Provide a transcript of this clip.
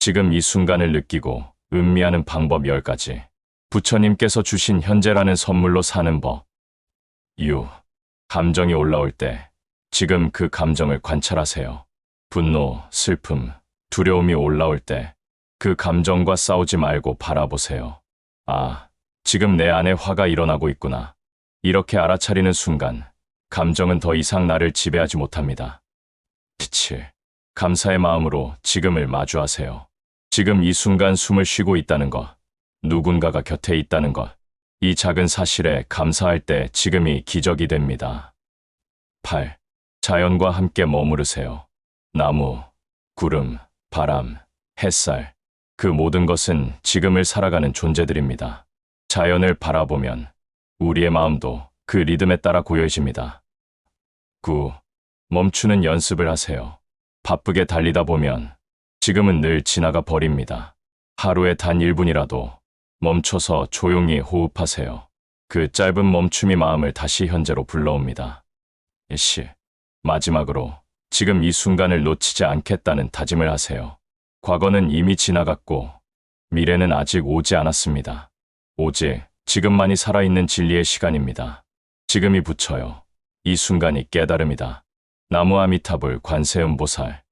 지금 이 순간을 느끼고 음미하는 방법 10가지. 부처님께서 주신 현재라는 선물로 사는 법. 유. 감정이 올라올 때 지금 그 감정을 관찰하세요. 분노, 슬픔, 두려움이 올라올 때 그 감정과 싸우지 말고 바라보세요. 아, 지금 내 안에 화가 일어나고 있구나. 이렇게 알아차리는 순간 감정은 더 이상 나를 지배하지 못합니다. 7. 감사의 마음으로 지금을 마주하세요. 지금 이 순간 숨을 쉬고 있다는 것, 누군가가 곁에 있다는 것, 이 작은 사실에 감사할 때 지금이 기적이 됩니다. 8. 자연과 함께 머무르세요. 나무, 구름, 바람, 햇살, 그 모든 것은 지금을 살아가는 존재들입니다. 자연을 바라보면 우리의 마음도 그 리듬에 따라 고요해집니다. 9. 멈추는 연습을 하세요. 바쁘게 달리다 보면 지금은 늘 지나가 버립니다. 하루에 단 1분이라도 멈춰서 조용히 호흡하세요. 그 짧은 멈춤이 마음을 다시 현재로 불러옵니다. 시. 마지막으로 지금 이 순간을 놓치지 않겠다는 다짐을 하세요. 과거는 이미 지나갔고 미래는 아직 오지 않았습니다. 오직 지금만이 살아있는 진리의 시간입니다. 지금이 부처요. 이 순간이 깨달음이다. 나무 아미타불 관세음보살